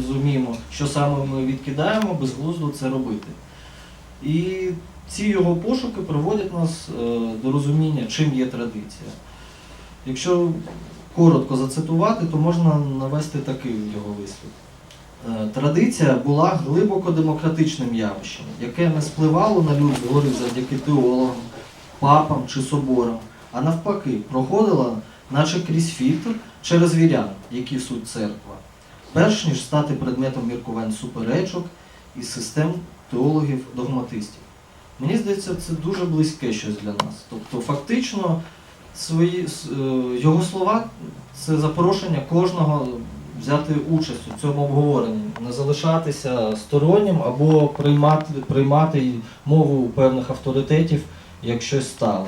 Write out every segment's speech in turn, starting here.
розуміємо, що саме ми відкидаємо, безглуздо це робити. І ці його пошуки приводять нас е, до розуміння, чим є традиція. Якщо коротко зацитувати, то можна навести такий його вислів. Е, Традиція була глибоко демократичним явищем, яке не спливало на люд згори завдяки теологам, папам чи соборам, а навпаки, проходила, наче крізь фільтр через вірян, які суть церква, перш ніж стати предметом міркувань суперечок і систем теологів-догматистів. Мені здається, це дуже близьке щось для нас. Тобто, фактично, свої, е, його слова це запрошення кожного взяти участь у цьому обговоренні, не залишатися стороннім або приймати, приймати мову певних авторитетів як щось стале.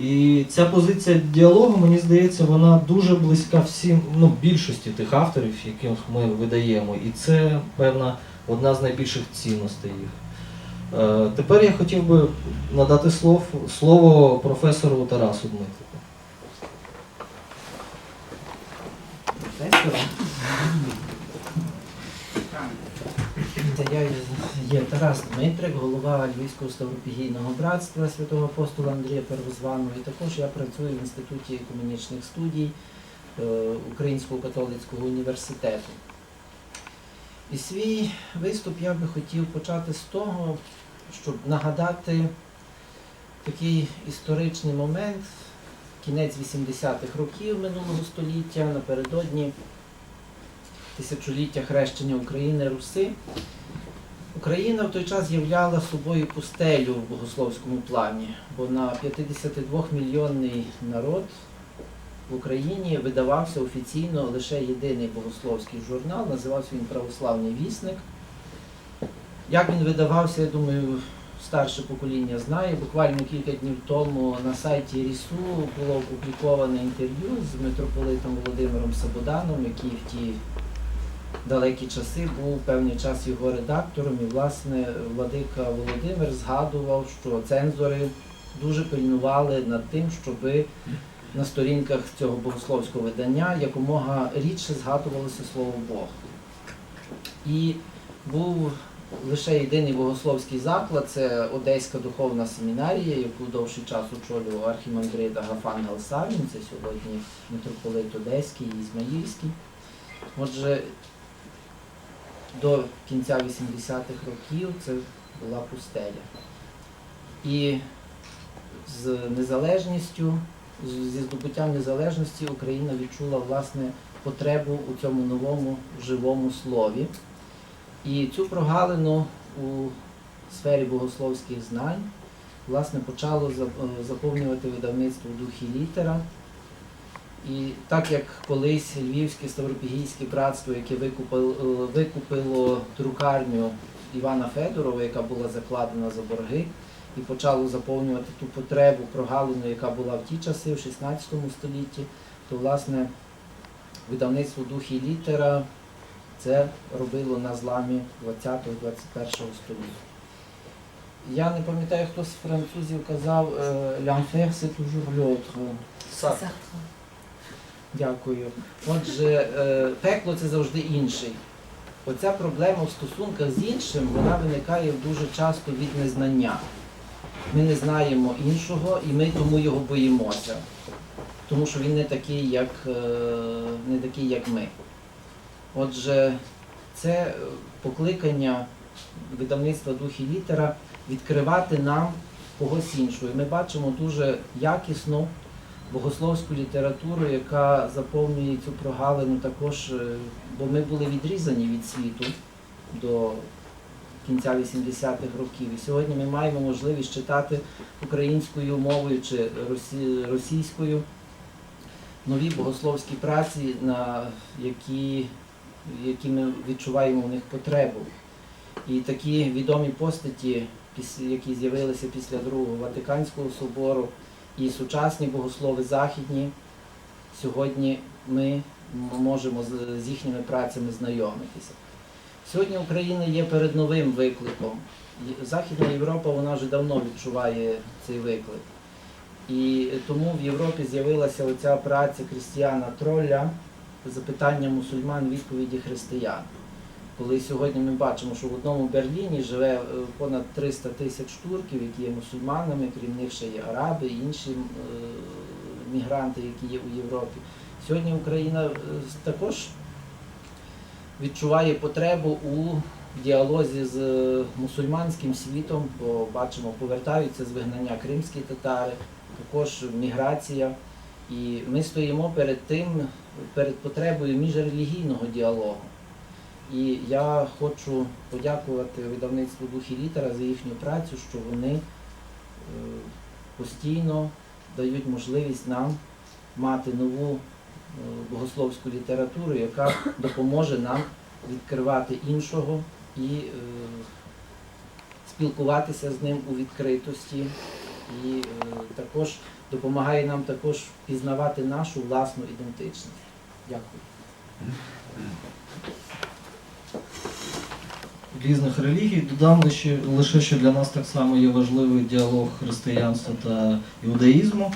І ця позиція діалогу, мені здається, вона дуже близька всім, ну, більшості тих авторів, яких ми видаємо. І це, певна, одна з найбільших цінностей їх. Е, тепер я хотів би надати слов, слово професору Тарасу Дмитрику. Та я є Тарас Дмитрик, голова Львівського ставропігійного братства святого апостола Андрія Первозваного. І також я працюю в Інституті економічних студій е, Українського католицького університету. І свій виступ я би хотів почати з того, щоб нагадати такий історичний момент, кінець 80-х років минулого століття, напередодні тисячоліття хрещення України Руси. Україна в той час являла собою пустелю в богословському плані, бо на 52 мільйонний народ в Україні видавався офіційно лише єдиний богословський журнал, називався він Православний вісник. Як він видавався, я думаю, старше покоління знає. Буквально кілька днів тому на сайті РІСУ було опубліковане інтерв'ю з митрополитом Володимиром Сабоданом, який в ті далекі часи був певний час його редактором. І, власне, владика Володимир згадував, що цензори дуже пильнували над тим, щоби на сторінках цього богословського видання якомога рідше згадувалося слово Бог. І був лише єдиний богословський заклад це Одеська духовна семінарія, яку довший час очолював архімандрит Агафан Галсавін, це сьогодні митрополит Одеський і Ізмаїльський. Отже, до кінця 80-х років це була пустеля. І з незалежністю, зі здобуттям незалежності Україна відчула власне потребу у цьому новому живому слові. І цю прогалину у сфері богословських знань власне почало е, заповнювати видавництво духі літера. І так як колись Львівське Ставропігійське братство, яке викупило, викупило друкарню Івана Федорова, яка була закладена за борги, і почало заповнювати ту потребу, прогалину, яка була в ті часи, в 16 столітті, то власне видавництво духі літера це робило на зламі 20-21 століття. Я не пам'ятаю, хто з французів казав е, «L'enfer, c'est toujours l'autre». Дякую. Отже, е, пекло це завжди інший. Оця проблема в стосунках з іншим, вона виникає дуже часто від незнання. Ми не знаємо іншого і ми тому його боїмося. Тому що він не такий, як, е, не такий, як ми. Отже, це покликання видавництва дух і літера відкривати нам когось іншого. І ми бачимо дуже якісну богословську літературу, яка заповнює цю прогалину також, е, бо ми були відрізані від світу до кінця 80-х років. І сьогодні ми маємо можливість читати українською мовою чи російською нові богословські праці, на які, які ми відчуваємо в них потребу. І такі відомі постаті, які з'явилися після Другого Ватиканського собору, і сучасні богослови західні, сьогодні ми можемо з, їхніми працями знайомитися. Сьогодні Україна є перед новим викликом. Західна Європа вона вже давно відчуває цей виклик. І тому в Європі з'явилася оця праця Крістіана Тролля запитання мусульман відповіді християн. Коли сьогодні ми бачимо, що в одному Берліні живе е, понад 300 тисяч турків, які є мусульманами, крім них ще є араби, інші е, мігранти, які є у Європі. Сьогодні Україна е, також відчуває потребу у діалозі з мусульманським світом, бо бачимо, повертаються з вигнання кримські татари, також міграція. І ми стоїмо перед тим, перед потребою міжрелігійного діалогу. І я хочу подякувати видавництву «Дух і літера за їхню працю, що вони е, постійно дають можливість нам мати нову е, богословську літературу, яка допоможе нам відкривати іншого і е, спілкуватися з ним у відкритості, і також допомагає нам також пізнавати нашу власну ідентичність. Дякую. Різних релігій. Додам лише, лише, що для нас так само є важливий діалог християнства та іудаїзму.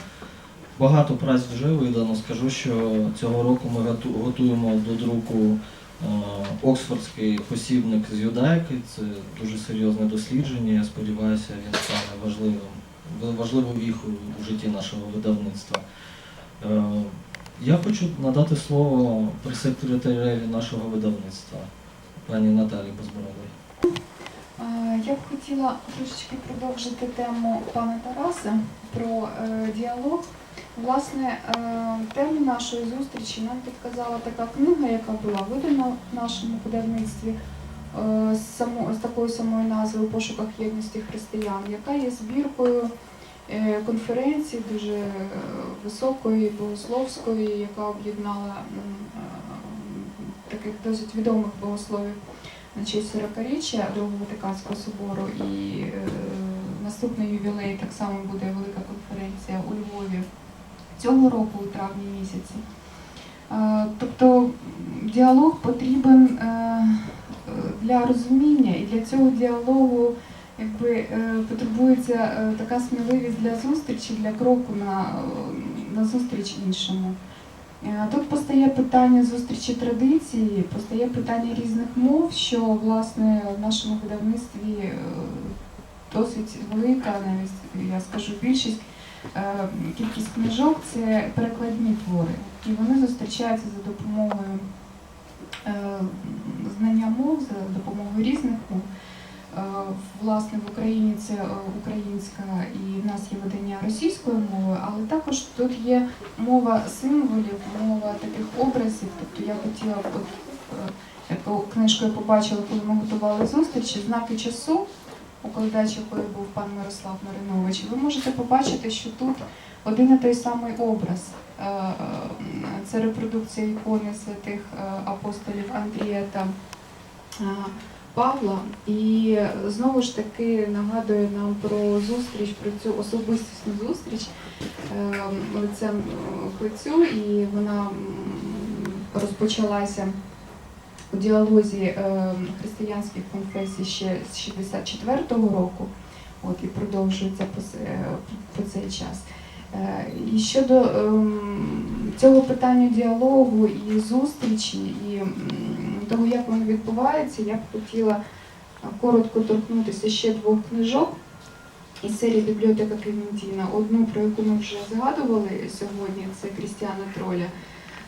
Багато праць вже видано. Скажу, що цього року ми готуємо до друку е, Оксфордський посібник з юдаїки. Це дуже серйозне дослідження. Я сподіваюся, він стане важливим, важливою віхою у житті нашого видавництва. Е, Я хочу надати слово прес-секретареві нашого видавництва, пані Наталі Безбородій. Е, Я б хотіла трошечки продовжити тему пана Тараса про е, діалог. Власне, е, тему нашої зустрічі нам підказала така книга, яка була видана в нашому видавництві е, з, такою самою назвою «У пошуках єдності християн, яка є збіркою конференції дуже високої, богословської, яка об'єднала таких досить відомих богословів на честь 40-річчя Другого Ватиканського собору і е, наступний ювілей так само буде велика конференція у Львові цього року, у травні місяці. Е, тобто діалог потрібен е, для розуміння, і для цього діалогу якби, е, потребується е, така сміливість для зустрічі, для кроку на, на зустріч іншому. Е, Тут постає питання зустрічі традиції, постає питання різних мов, що власне в нашому видавництві е, досить велика, навіть я скажу більшість. е, Кількість книжок це перекладні твори, і вони зустрічаються за допомогою знання мов, за допомогою різних мов. Е, Власне, в Україні це е, українська і в нас є видання російською мовою, але також тут є мова символів, мова таких образів. Тобто я хотіла б, от, е, книжку побачила, коли ми готували зустрічі, знаки часу, укладач якої був пан Мирослав Маринович. Ви можете побачити, що тут один і той самий образ. Це репродукція ікони святих апостолів Андрія та Павла. І знову ж таки нагадує нам про зустріч, про цю особистісну зустріч е, лицем е, лицю, і вона розпочалася у діалозі е, християнських конфесій ще з 64-го року, от і продовжується по, цей час. Е, І щодо ем, цього питання діалогу і зустрічі, і того, як воно відбувається, я б хотіла е, коротко торкнутися ще двох книжок із серії бібліотека Клементіна. Одну, про яку ми вже згадували сьогодні, це Крістіана Троля.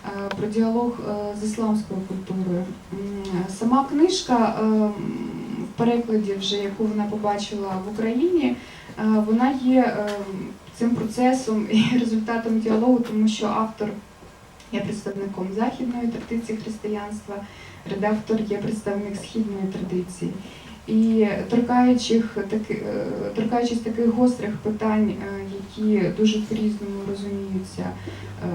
е, Про діалог е, з ісламською культурою. Сама книжка ем, в перекладі, вже яку вона побачила в Україні, е, вона є цим процесом і результатом діалогу, тому що автор є представником західної традиції християнства, редактор є представник східної традиції. І торкаючих таки, е, торкаючись таких гострих питань, е, які дуже по-різному розуміються е,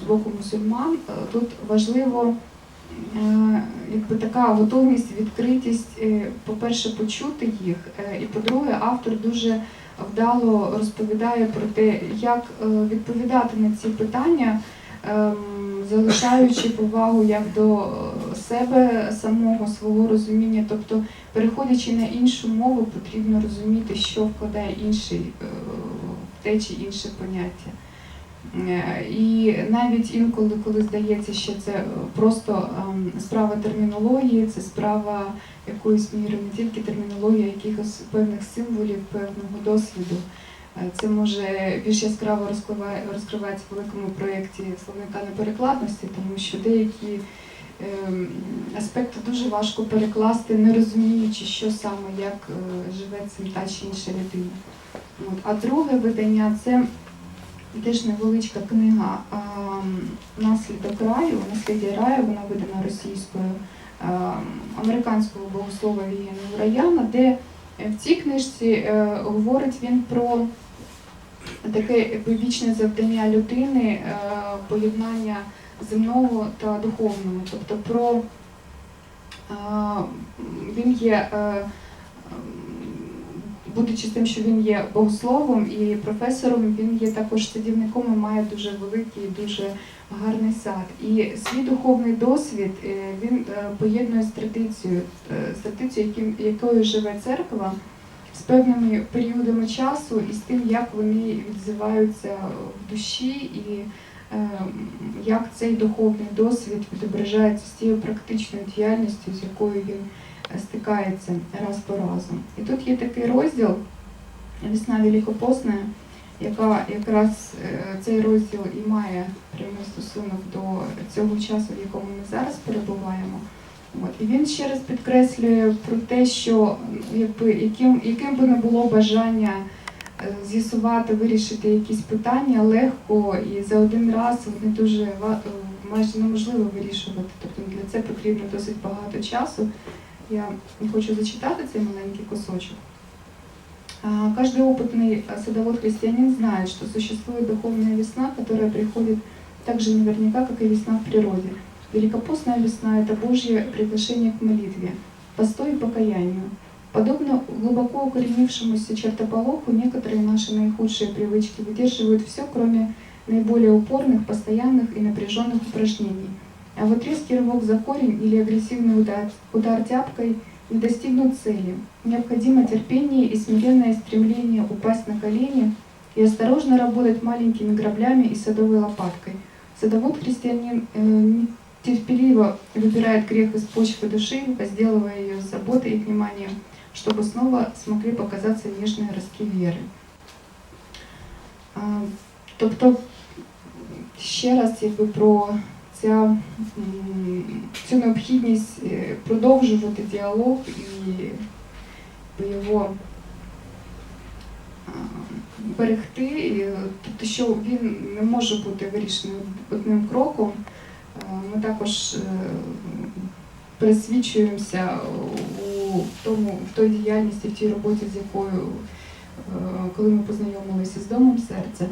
з боку мусульман, тут важливо якби така готовність, відкритість, по-перше, почути їх, і по-друге, автор дуже вдало розповідає про те, як відповідати на ці питання, ем, залишаючи повагу як до себе самого, свого розуміння. Тобто, переходячи на іншу мову, потрібно розуміти, що вкладає інший е, те чи інше поняття. Е, І навіть інколи, коли здається, що це е, просто ем, справа термінології, це справа якоїсь міри, не тільки термінології, а якихось певних символів, певного досвіду. Це може більш яскраво розкриває- розкривається в великому проєкті словника неперекладності, тому що деякі аспекти дуже важко перекласти, не розуміючи, що саме як е, живе цим та чи інша людина. А друге видання це теж невеличка книга Наслідок раю, наслідя раю, вона видана російською американського богослова Вігена Раяна, де в цій книжці е, говорить він про таке якби, вічне завдання людини, е, поєднання земного та духовного. Тобто про він є. е, Будучи тим, що він є богословом і професором, він є також садівником і має дуже великий, дуже гарний сад. І свій духовний досвід е, він е, поєднує з традицією, з традицією, якою живе церква, з певними періодами часу і з тим, як вони відзиваються в душі, і як цей духовний досвід відображається з тією практичною діяльністю, з якою він е, стикається раз по разу. І тут є такий розділ Весна Великопосна, яка якраз е, цей розділ і має прямий стосунок до цього часу, в якому ми зараз перебуваємо. От. І він ще раз підкреслює про те, що якби, яким, яким би не було бажання е, з'ясувати, вирішити якісь питання легко і за один раз вони дуже ва- е, майже неможливо вирішувати. Тобто для це потрібно досить багато часу. Я хочу зачитати цей маленький кусочок. А, Каждый опытный а, садовод-христианин знает, что существует духовная весна, которая приходит так же наверняка, как и весна в природе. Великопостная весна – это Божье приглашение к молитве, посту и покаянию. Подобно глубоко укоренившемуся чертополоху, некоторые наши наихудшие привычки выдерживают все, кроме наиболее упорных, постоянных и напряженных упражнений. А вот резкий рывок за корень или агрессивный удар, удар тяпкой не достигнут цели. Необходимо терпение и смиренное стремление упасть на колени и осторожно работать маленькими граблями и садовой лопаткой. Садовод-христианин э, терпеливо выбирает грех из почвы души, возделывая ее с заботой и вниманием, чтобы снова смогли показаться нежные ростки веры. А, Тобто, ще раз якби про ця, м, цю необхідність е, продовжувати діалог і якби, його а, берегти, і, е, тобто, що він не може бути вирішений одним кроком. Е, Ми також пересвідчуємося у тому, в той діяльності, в тій роботі, з якою, е, коли ми познайомилися з домом серця,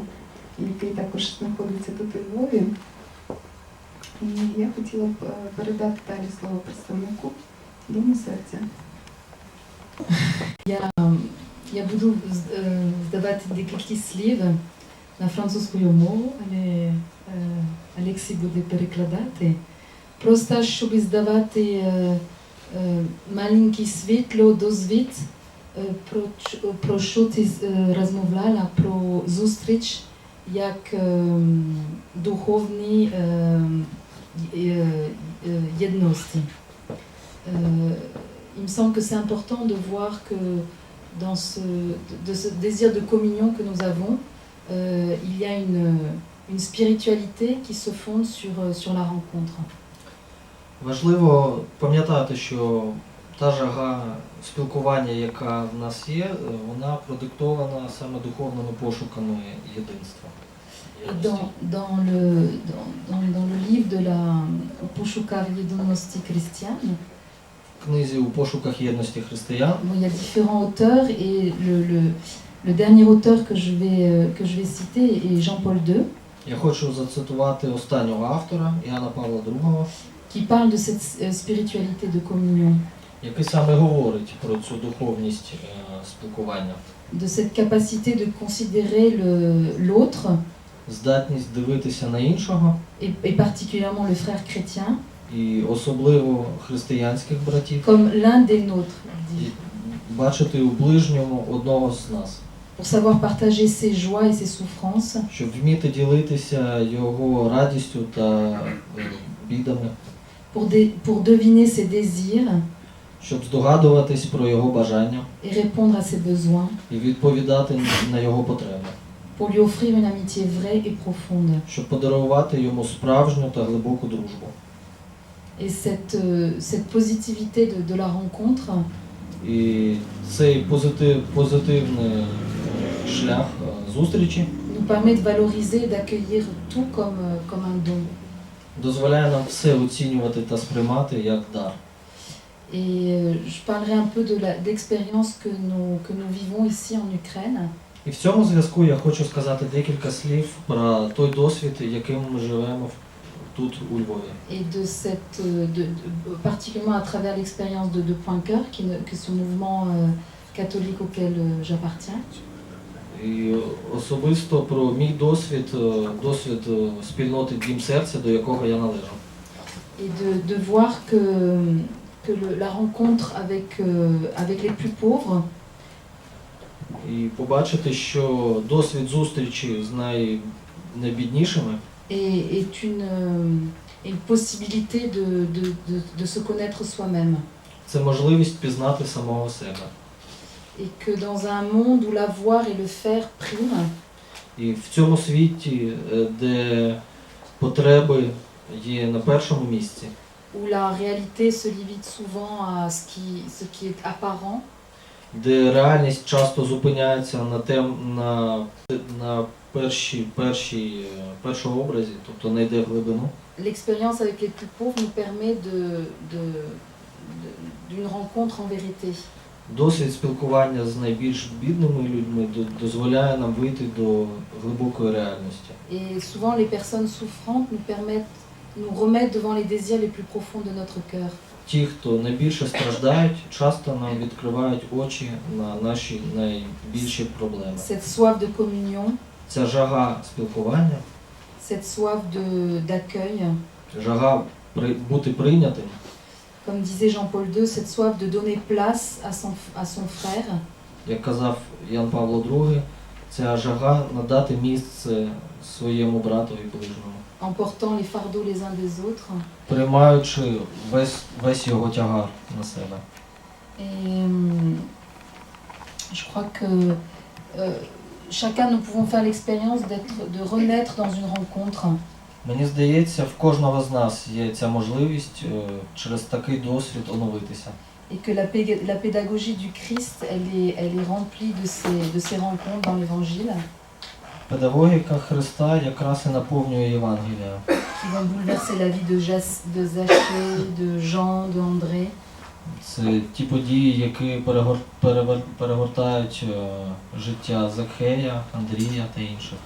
який також знаходиться тут у Львові. І я хотіла б е, передати далі слово представнику Дому серця. Я, я буду е, здавати декілька слів на французькою мову, але Олексій буде перекладати. Просто щоб здавати е, е, маленьке світло досвід, е, про, ч- про що ти з- е, розмовляла, про зустріч як е, духовні е, е, е, єдності. Euh, il me semble que c'est important de voir que dans ce, de ce désir de communion que nous avons, euh, il y a une, une spiritualité qui se fonde sur, euh, sur la rencontre. Важливо пам'ятати, що та жага спілкування, яка в нас є, е, вона продиктована саме духовними пошуками єдинства. Dans, dans, le, dans, dans, le livre de la Pochucar Єдності Christiane, книзі у пошуках єдності християн bon, il y a différents auteurs et le, le, le dernier auteur que je vais, que je vais citer est Jean-Paul II, я хочу зацитувати останнього автора Іоанна Павла II, qui parle de cette euh, spiritualité de communion, який саме говорить про цю духовність е, спілкування, de cette capacité de considérer l'autre здатність дивитися на іншого et, et particulièrement le frère chrétien, і особливо християнських братів, comme l'un des nôtres. бачити у ближньому одного з нас. pour savoir partager ses joies et ses souffrances, щоб вміти ділитися його радістю та е, бідами, pour, dé- pour deviner ses désirs щоб здогадуватись про його бажання et répondre à ses besoins, і відповідати на його потреби, pour lui offrir une amitié vraie et profonde. щоб подарувати йому справжню та глибоку дружбу. Et cette, euh, cette positivité de, de la rencontre І цей позитив, позитивний е, шлях е, зустрічі nous permet de valoriser et d'accueillir tout comme, euh, comme un don. Дозволяє нам все оцінювати та сприймати як дар. Et euh, je parlerai un peu de l'expérience que nous, que nous vivons ici en Ukraine. І в цьому зв'язку я хочу сказати декілька слів про той досвід, яким ми живемо тут у Львові. Et de cette, euh, de, de- particulièrement à travers l'expérience de, de Point Cœur, qui, que ce mouvement euh, catholique auquel euh, j'appartiens. І особисто про мій досвід, е, досвід е, спільноти Дім серця, до якого я належу. Et de, de voir que, que le- la rencontre avec, euh, avec les plus pauvres І побачити, що досвід зустрічі з най... найбіднішими est, est une, euh, une possibilité de, de, de, de se connaître soi-même. це можливість пізнати самого себе. Et que dans un monde où l'avoir et le faire priment, І в цьому світі, е, де потреби є на першому місці, où la réalité se limite souvent à ce qui, ce qui est apparent, де реальність часто зупиняється на тем на, на першій, першій, е, першому образі, тобто не йде в глибину. l'expérience avec les plus pauvres nous permet de, de, de- d'une rencontre en vérité. Досвід спілкування з найбільш бідними людьми дозволяє нам вийти до глибокої реальності. Et souvent, les personnes souffrantes nous permettent, nous remettent devant les désirs les plus profonds de notre cœur. Ті, хто найбільше страждають, часто нам відкривають очі на наші найбільші проблеми. Cette soif de communion, Ця жага спілкування, cette soif de, d'accueil, жага бути прийнятим, comme disait Jean-Paul II, cette soif de donner place à son, à son frère, як казав Ян Павло II, ця жага надати місце своєму братові ближньому, en portant les fardeaux les uns des autres. приймаючи весь, весь його тягар на себе. Et hum, je crois que euh, chacun nous pouvons faire l'expérience d'être, de renaître dans une rencontre. Мені здається, в кожного з нас є ця можливість е, через такий досвід оновитися. Et que la, la pédagogie du Christ, elle est, elle est remplie de ces, de ces rencontres dans l'Évangile Педагогіка Христа якраз і наповнює Євангелія. qui vont bouleverser la vie de, Jas- de Zachée, de Jean, de André. Це ті події, які перегор... перегортають е, життя Закхея, Андрія та інших.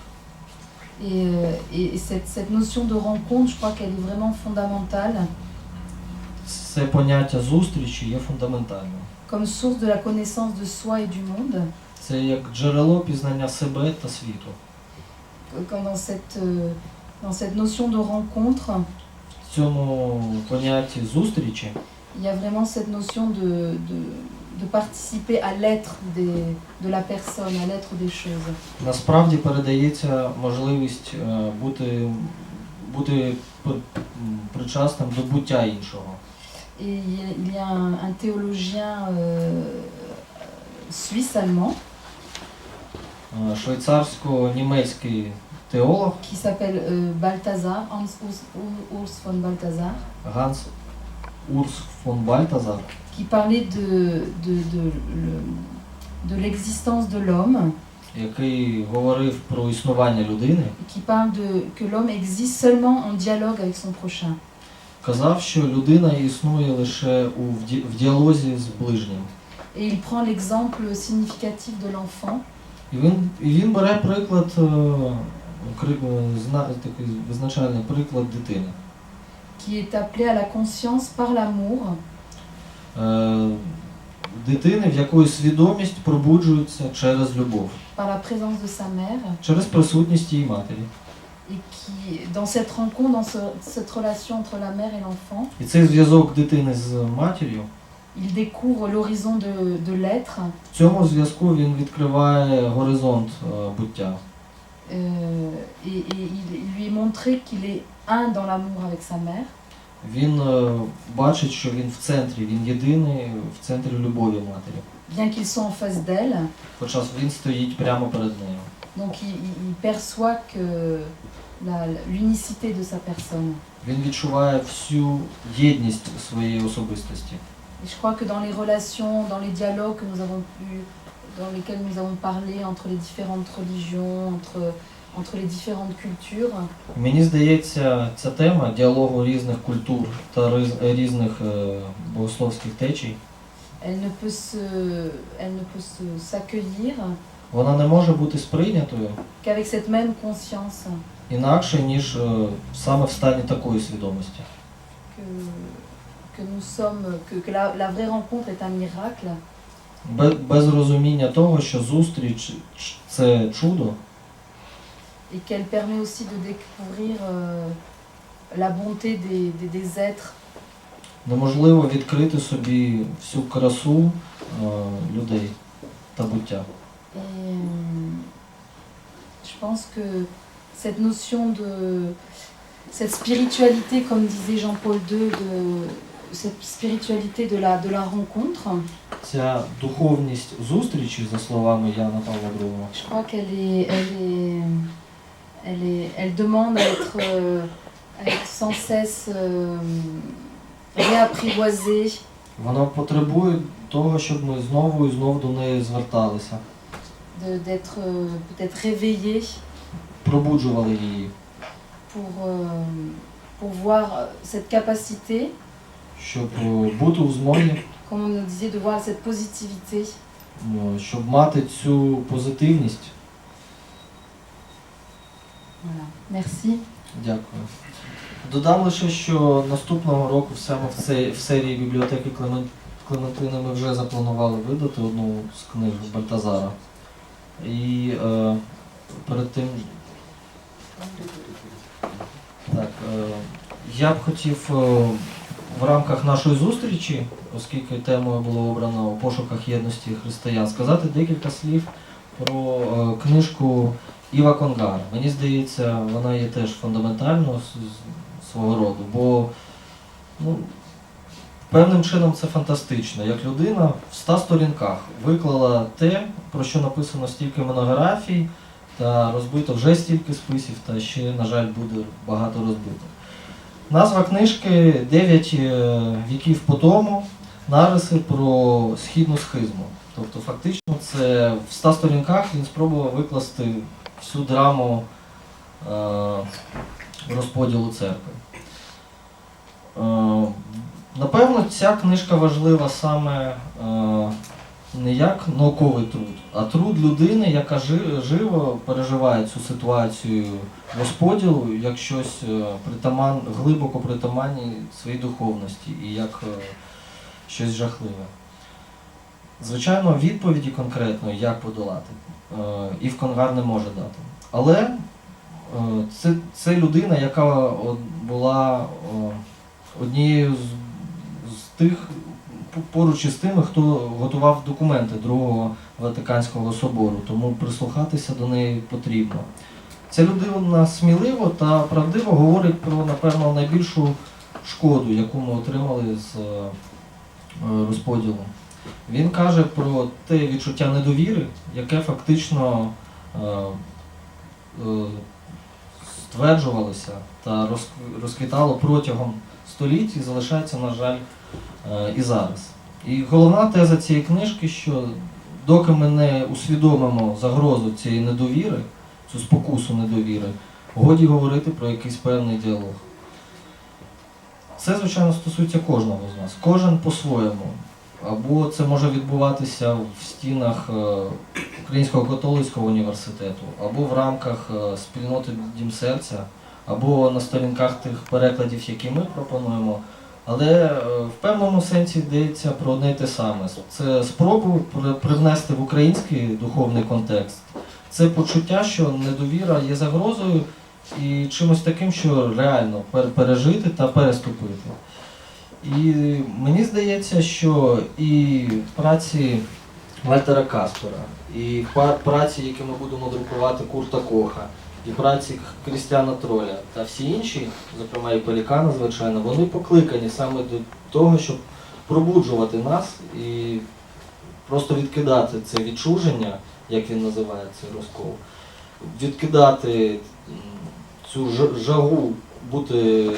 Et, euh, et- et cette, cette notion de rencontre, je crois qu'elle est vraiment fondamentale Це поняття зустрічі є фундаментальним. comme source de la connaissance de soi et du monde. Це як джерело пізнання себе та світу. Quand dans cette, euh, dans cette notion de rencontre, В цьому понятті зустрічі il y a vraiment cette notion de, de, de participer à l'être de la personne, à l'être des choses. насправді передається можливість е, бути, бути причасним до буття іншого. Et il y a, il y a un, un théologien euh, suisse-allemand Е, Швейцарсько-німецький теолог qui s'appelle euh, Balthazar, Hans Urs von Balthazar, Ганс Урс фон Бальтазар qui parlait de, de, de, le- de l'existence de l'homme, який говорив про існування людини, et qui parle de, que l'homme existe seulement en dialogue avec son prochain. казав, що людина існує лише у в ді- в діалозі з ближнім. Et il prend l'exemple significatif de l'enfant, І він, і він бере приклад, е, кри- е, зна, такий визначальний приклад дитини. qui est appelé à la conscience par l'amour, Е, Дитини, в якої свідомість пробуджується через любов, через присутність її матері. et qui, dans cette rencontre, dans ce- cette relation entre la mère et l'enfant, il découvre l'horizon de, de l'être е, euh, et, et il, il lui est montré qu'il est un dans l'amour avec sa mère. Він е, бачить, що він в центрі, він єдиний в центрі любові матері. bien qu'ils soient en face d'elle. Хоча він стоїть прямо перед нею. Donc il, il- il perçoit que la- l'unicité de sa personne. Він відчуває всю єдність своєї особистості. Et je crois que dans les relations, dans les dialogues que nous avons pu, dans lesquels nous avons parlé entre les différentes religions, entre, entre les différentes cultures, Мені здається, ця тема діалогу різних культур та риз- різних е, богословських течій, elle ne peut se, elle ne peut se- s'accueillir вона не може бути сприйнятою qu'avec cette même conscience. інакше, ніж е, саме в стані такої свідомості. que, que nous sommes, que, que la, la vraie rencontre est un miracle. Без, без розуміння того, що зустріч ч- це чудо, et qu'elle permet aussi de découvrir euh, la bonté des, des, des êtres неможливо відкрити собі всю красу е, людей та буття. Et euh, je pense que cette notion de cette spiritualité, comme disait Jean-Paul II, de cette spiritualité de la, de la rencontre, Ця духовність зустрічі, за словами Яна Павла II, je crois qu'elle est, elle est, elle est, elle demande à être, euh, à être sans cesse euh, réapprivoisée, вона потребує того, щоб ми знову і знову до неї зверталися, de- d'être euh, peut-être réveillée пробуджували її, pour, euh, pour voir cette capacité щоб е, бути у змозі, comme on nous disait, de voir cette positivité, е, щоб мати цю позитивність. Merci. Дякую. Додам лише, що наступного року саме в, цей, в серії бібліотеки Клемен- Клементини ми вже запланували видати одну з книг Бальтазара. І е, перед тим. Так, е, я б хотів е, в рамках нашої зустрічі, оскільки темою було обрано у пошуках єдності християн, сказати декілька слів про е, книжку Іва Конгара. Мені здається, вона є теж фундаментальною свого роду, бо ну, певним чином це фантастично. Як людина в ста сторінках виклала те, про що написано стільки монографій, та розбито вже стільки списів, та ще, на жаль, буде багато розбито. Назва книжки Дев'ять е, віків по тому. Нариси про східну схизму. Тобто, фактично, це в ста сторінках він спробував викласти всю драму е, розподілу церкви. Е, напевно, ця книжка важлива саме е, не як науковий труд, а труд людини, яка живо переживає цю ситуацію розподілу як щось притаман, глибоко притаманні своїй духовності і як щось жахливе. Звичайно, відповіді конкретної, як подолати, і в Конгар не може дати. Але е, це, це людина, яка була е, однією з, з тих, поруч із тими, хто готував документи Другого Ватиканського собору, тому прислухатися до неї потрібно. Ця людина сміливо та правдиво говорить про, напевно, найбільшу шкоду, яку ми отримали з е, розподілу. Він каже про те відчуття недовіри, яке фактично е, е, стверджувалося та розквітало протягом століть і залишається, на жаль, е, і зараз. І головна теза цієї книжки, що доки ми не усвідомимо загрозу цієї недовіри, цю спокусу недовіри, годі говорити про якийсь певний діалог. Це, звичайно, стосується кожного з нас, кожен по-своєму. Або це може відбуватися в стінах е, Українського католицького університету, або в рамках е, спільноти Дім серця, або на сторінках тих перекладів, які ми пропонуємо. Але е, в певному сенсі йдеться про одне й те саме. Це спробу привнести в український духовний контекст. Це почуття, що недовіра є загрозою і чимось таким, що реально пережити та переступити. І мені здається, що і праці Вальтера Каспера, і праці, які ми будемо друкувати Курта Коха, і праці Крістіана Троля та всі інші, зокрема і Пелікана, звичайно, вони покликані саме до того, щоб пробуджувати нас і просто відкидати це відчуження, як він називає цей розкол, відкидати цю жагу бути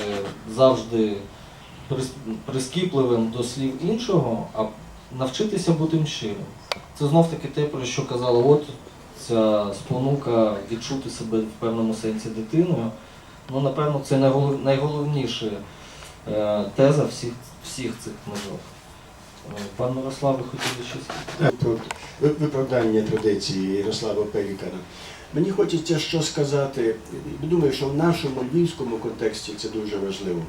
завжди прискіпливим до слів іншого, а навчитися бути щирим. Це знов таки те, про що казала от ця спонука відчути себе в певному сенсі дитиною. Ну, напевно, це найголов- найголовніша е, теза всіх, всіх цих книжок. Е, Пан Мирослав, ви хотіли щось? Виправдання традиції Ярослава Пелікана. Мені хочеться що сказати. Думаю, що в нашому львівському контексті це дуже важливо.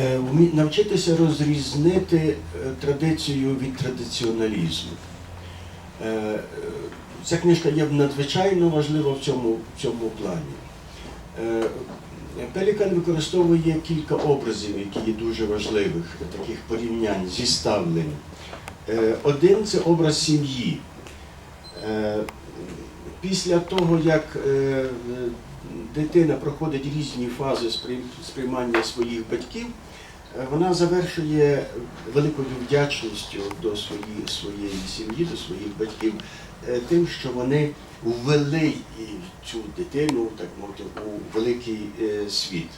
Е, Навчитися розрізнити е, традицію від традиціоналізму. Е, Ця книжка є надзвичайно важлива в цьому, в цьому плані. Пелікан використовує кілька образів, які є дуже важливих, таких порівнянь, зіставлень. Один це образ сім'ї. Після того, як дитина проходить різні фази сприймання своїх батьків, е, вона завершує великою вдячністю до своєї, своєї сім'ї, до своїх батьків, е, тим, що вони ввели цю дитину, так мовити, у великий е, світ.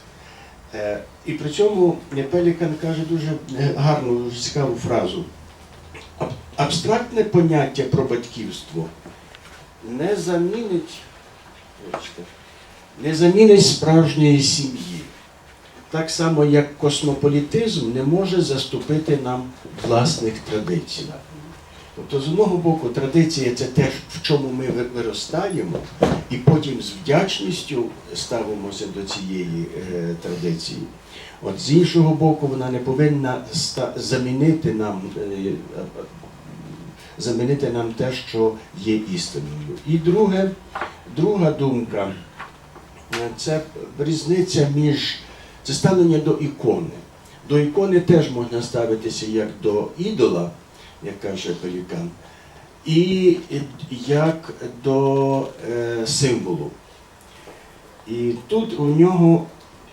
І при цьому Пелікан каже дуже гарну, дуже цікаву фразу. Абстрактне поняття про батьківство не замінить, не замінить справжньої сім'ї. Так само, як космополітизм не може заступити нам власних традицій. Тобто, з одного боку, традиція це те, в чому ми виростаємо, і потім з вдячністю ставимося до цієї е, традиції. От з іншого боку, вона не повинна замінити нам, е, замінити нам те, що є істиною. І друге, друга думка це різниця між це ставлення до ікони. До ікони теж можна ставитися як до ідола, як каже Пелікан, і як до е, символу. І тут у нього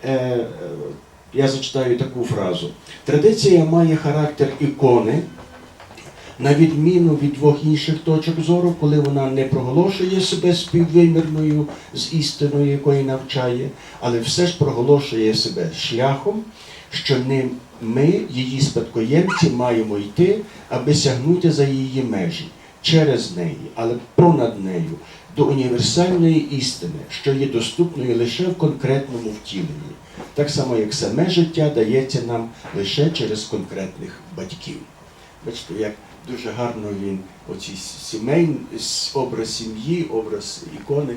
е, е, я зачитаю таку фразу. Традиція має характер ікони, на відміну від двох інших точок зору, коли вона не проголошує себе співвимірною з істиною, якої навчає, але все ж проголошує себе шляхом, що ним ми, її спадкоємці, маємо йти, аби сягнути за її межі, через неї, але понад нею, до універсальної істини, що є доступною лише в конкретному втіленні, так само як саме життя дається нам лише через конкретних батьків. Бачите, як дуже гарно він оці сімейний образ сім'ї, образ ікони